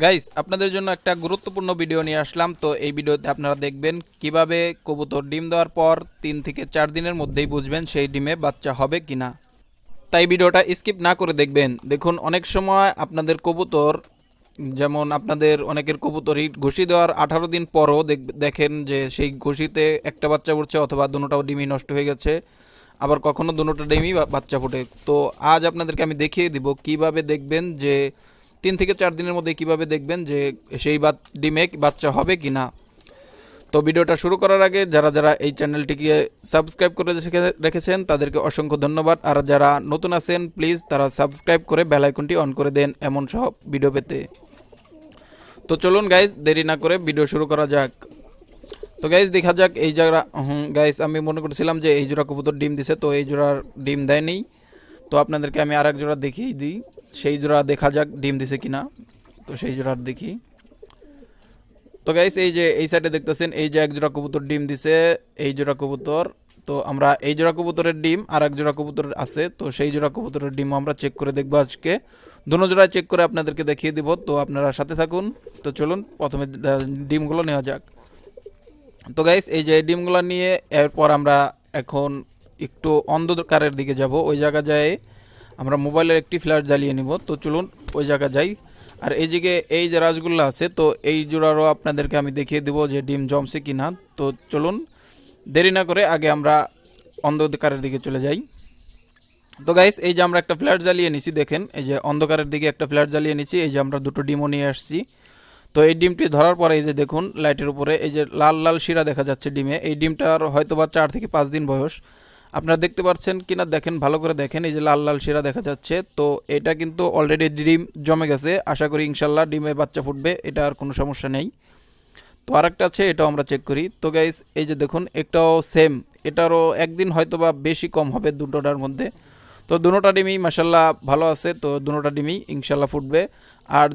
Guys আপনাদের জন্য একটা গুরুত্বপূর্ণ ভিডিও নিয়ে আসলাম। তো এই ভিডিওতে আপনারা দেখবেন কীভাবে কবুতর ডিম দেওয়ার পর তিন থেকে চার দিনের মধ্যেই বুঝবেন সেই ডিমে বাচ্চা হবে কিনা। তাই ভিডিওটা স্কিপ না করে দেখবেন। দেখুন, অনেক সময় আপনাদের কবুতর, যেমন আপনাদের অনেকের কবুতরই ঘুষি দেওয়ার আঠারো দিন পরও দেখ- দেখেন যে সেই ঘুষিতে একটা বাচ্চা উঠছে অথবা দুটোটাও ডিমই নষ্ট হয়ে গেছে। আবার কখনো দুটোটা ডিমই বাচ্চা ফোটে। তো আজ আপনাদেরকে আমি দেখিয়ে দিব কীভাবে দেখবেন যে তিন থেকে চার দিনের মধ্যে কীভাবে দেখবেন যে সেই বাত ডিমে বাচ্চা হবে কি না তো ভিডিওটা শুরু করার আগে যারা যারা এই চ্যানেলটিকে সাবস্ক্রাইব করে রেখে- রেখেছেন, তাদেরকে অসংখ্য ধন্যবাদ। আর যারা নতুন আছেন প্লিজ তারা সাবস্ক্রাইব করে বেল আইকনটি অন করে দেন এমন সব ভিডিও পেতে। তো চলুন গাইজ দেরি না করে ভিডিও শুরু করা যাক। তো গাইজ দেখা যাক এই হুম গাইজ আমি মনে করছিলাম যে এই জোড়া কবুতর ডিম দিছে, তো এই জোড়ার ডিম দেয়নি। তো আপনাদেরকে আমি আর এক জোড়া দেখিয়ে দিই। সেই জোড়া দেখা যাক, ডিম দিছে কিনা। তো সেই জোড়ার দেখি। তো গাইস এই যে, এই সাইডে দেখতেছেন, এই যে এক জোড়া কবুতর ডিম দিছে, এই জোড়া কবুতর। তো আমরা এই জোড়া কবুতরের ডিম আর এক জোড়া কবুতর আছে। তো সেই জোড়া কবুতরের ডিম আমরা চেক করে দেখব আজকে। দুনো জোড়া চেক করে আপনাদেরকে দেখিয়ে দিব। তো আপনারা সাথে থাকুন। তো চলুন, প্রথমে ডিমগুলো নেওয়া যাক। তো গাইস এই যে ডিমগুলো নিয়ে এরপর আমরা এখন একটু অন্ধকারের দিকে যাব। ওই জায়গা যায় আমরা মোবাইলের একটি ফ্ল্যাশ জ্বালিয়ে নিব। তো চলুন ওই জায়গা যাই। আর এই দিকে এই যে রাজগুলো আছে, তো এই জোড়ারও আপনাদেরকে আমি দেখিয়ে দেবো যে ডিম জমছে কি না তো চলুন, দেরি না করে আগে আমরা অন্ধকারের দিকে চলে যাই। তো গাইস এই যে আমরা একটা ফ্ল্যাট জ্বালিয়ে নিছি, দেখেন, এই যে অন্ধকারের দিকে একটা ফ্ল্যাট জ্বালিয়ে নিছি, এই যে আমরা দুটো ডিমও নিয়ে আসছি। তো এই ডিমটি ধরার পরে এই যে দেখুন লাইটের উপরে এই যে লাল লাল শিরা দেখা যাচ্ছে ডিমে। এই ডিমটার হয়তো বা চার থেকে পাঁচ দিন বয়স। আপনারা দেখতে পাচ্ছেন কিনা দেখেন, ভালো করে দেখেন, এই যে লাল লাল শিরা দেখা যাচ্ছে। তো এটা কিন্তু অলরেডি ডিম জমে গেছে। আশা করি ইনশাল্লাহ ডিমে বাচ্চা ফুটবে, এটা আর কোনো সমস্যা নেই। তো আরেকটা আছে, এটাও আমরা চেক করি। তো গাইস এই যে দেখুন, একটাও সেম এটারও একদিন হয়তো বা বেশি কম হবে দুটোটার মধ্যে। তো দুটোটা ডিমই মাসাল্লাহ ভালো আছে, তো দুটোটা ডিমই ইনশাল্লাহ ফুটবে। আর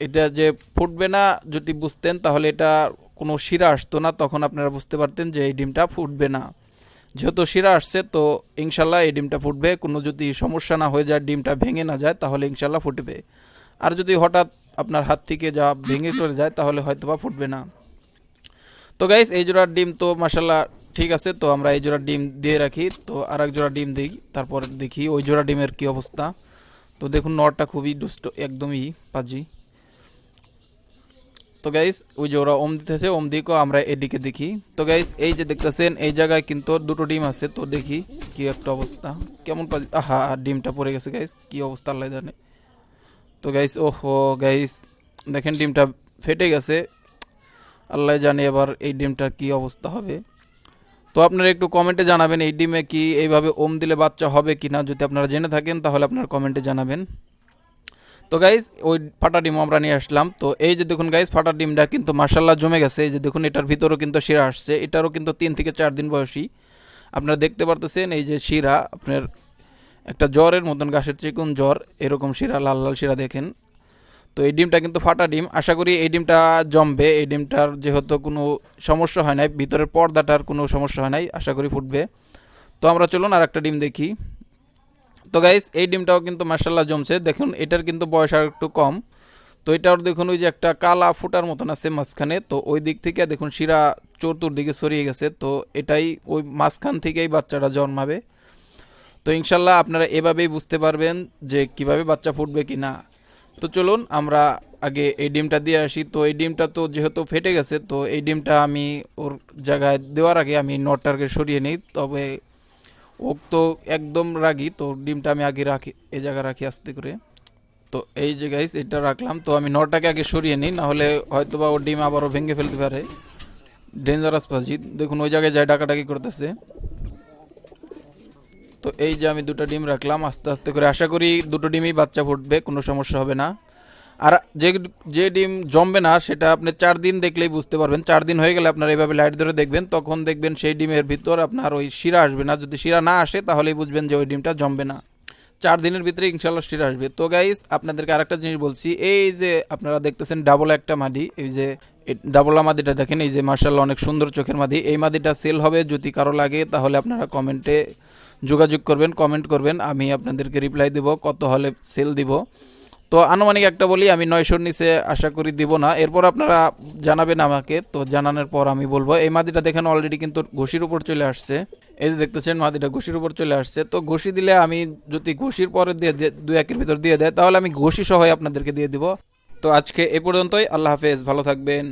এটা যে ফুটবে না, যদি বুঝতেন, তাহলে এটা কোনো শিরা আসতো না, তখন আপনারা বুঝতে পারতেন যে এই ডিমটা ফুটবে না। যেহেতু শিরা আসছে, তো ইনশাল্লাহ এই ডিমটা ফুটবে। কোনো যদি সমস্যা না হয়ে যায়, ডিমটা ভেঙে না যায়, তাহলে ইনশাল্লাহ ফুটবে। আর যদি হঠাৎ আপনার হাত থেকে যা ভেঙে চলে যায়, তাহলে হয়তো বা ফুটবে না। তো গাইস এই জোড়ার ডিম তো মাসাল্লাহ ঠিক আছে, তো আমরা এই জোড়ার ডিম দিয়ে রাখি। তো আর এক জোড়া ডিম দিই, তারপর দেখি ওই জোড়া ডিমের কি অবস্থা। তো দেখুন নরটা খুবই দুষ্ট, একদমই পাজি। তো গাইস ওই যে ওরা ওম দিতেছে, ওম দিকেও আমরা এদিকে দেখি। তো গাইস এই যে দেখতেছেন, এই জায়গায় কিন্তু দুটো ডিম আছে, তো দেখি কি একটা অবস্থা। কেমন আহা, ডিমটা পড়ে গেছে গাইস কি অবস্থা আল্লাহ জানে। তো গাইস ওহো গাইস দেখেন ডিমটা ফেটে গেছে। আল্লাহ জানে এবার এই ডিমটার কি অবস্থা হবে। তো আপনারা একটু কমেন্টে জানাবেন, এই ডিমে কি এইভাবে ওম দিলে বাচ্চা হবে কি না যদি আপনারা জেনে থাকেন, তাহলে আপনারা কমেন্টে জানাবেন। তো গাইজ ওই ফাটা ডিম আমরা নিয়ে আসলাম। তো এই যে দেখুন গাইজ ফাটা ডিমটা কিন্তু মার্শাল্লাহ জমে গেছে। এই যে দেখুন, এটার ভিতরেও কিন্তু শিরা আসছে। এটারও কিন্তু তিন থেকে চার দিন বয়সী। আপনারা দেখতে পারতেছেন এই যে শিরা, আপনার একটা জ্বরের মতন গাছের চিকুন জ্বর, এরকম শিরা, লাল লাল শিরা দেখেন। তো এই ডিমটা কিন্তু ফাটা ডিম। আশা করি এই ডিমটা জমবে। এই ডিমটার যেহেতু কোনো সমস্যা হয় নাই, ভিতরের পর্দাটার কোনো সমস্যা হয় নাই, আশা করি ফুটবে। তো আমরা চলুন আর একটা ডিম দেখি। তো গাইস এই ডিমটাও কিন্তু মার্শাল্লাহ জমছে। দেখুন, এটার কিন্তু বয়স আর একটু কম। তো এটার দেখুন, ওই যে একটা কালা ফুটার মতন আছে মাঝখানে। তো ওই দিক থেকে দেখুন, শিরা চতুর্দিকে সরিয়ে গেছে। তো এটাই ওই মাঝখান থেকেই বাচ্চাটা জন্মাবে। তো ইনশাল্লাহ আপনারা এভাবেই বুঝতে পারবেন যে কীভাবে বাচ্চা ফুটবে কি না। তো চলুন, আমরা আগে এই ডিমটা দিয়ে আসি। তো এই ডিমটা তো যেহেতু ফেটে গেছে, তো এই ডিমটা আমি ওর জায়গায় দেওয়ার আগে আমি নটটাকে সরিয়ে নিই। তবে ও তো একদম রাগি, তো ডিমটা আমি আগে রাখি, এই জায়গায় রাখি আস্তে করে। তো এই যে গাইস এটা রাখলাম, তো আমি নটাকে আগে সরিয়ে নিই, নাহলে হয়তো বা ও ডিম আবারও ভেঙে ফেলতে পারে। ডেঞ্জারাস পাজি, দেখুন ওই জায়গায় যায় ডাকাডাকি করতেছে। তো এই যে আমি দুটো ডিম রাখলাম, আস্তে আস্তে করে আশা করি দুটো ডিমই বাচ্চা ফুটবে, কোনো সমস্যা হবে না। আর যে যে ডিম জমবে না, সেটা আপনি চার দিন দেখলেই বুঝতে পারবেন। চার দিন হয়ে গেলে আপনার এইভাবে লাইট ধরে দেখবেন, তখন দেখবেন সেই ডিমের ভিতর আপনার ওই শিরা আসবে না। যদি শিরা না আসে, তাহলেই বুঝবেন যে ওই ডিমটা জমবে না। চার দিনের ভিতরে ইনশাল্লাহ শিরা আসবে। তো গাইস আপনাদেরকে আরেকটা জিনিস বলছি, এই যে আপনারা দেখতেছেন ডাবল একটা মাদি, এই যে ডাবলা মাদিটা দেখেন, এই যে মার্শাল্লাহ অনেক সুন্দর চোখের মাদি। এই মাদিটা সেল হবে, যদি কারও লাগে, তাহলে আপনারা কমেন্টে যোগাযোগ করবেন কমেন্ট করবেন, আমি আপনাদেরকে রিপ্লাই দেব, কত হলে সেল দিব। তো আনুমানিক একটা বলি, আমি নয়শোর নিচে আশা করি দিব না। এরপর আপনারা জানাবেন আমাকে, তো জানানোর পর আমি বলব। এই মাদিটা দেখেন অলরেডি কিন্তু ঘুষির উপর চলে আসছে। এই যে দেখতেছেন মাদিটা ঘুষির উপর চলে আসছে। তো ঘুষি দিলে আমি যদি ঘুষির পরে দিয়ে দু একের ভিতর দিয়ে দেয়, তাহলে আমি ঘুষি সহ আপনাদেরকে দিয়ে দিব। তো আজকে এ পর্যন্তই, আল্লাহ হাফেজ, ভালো থাকবেন।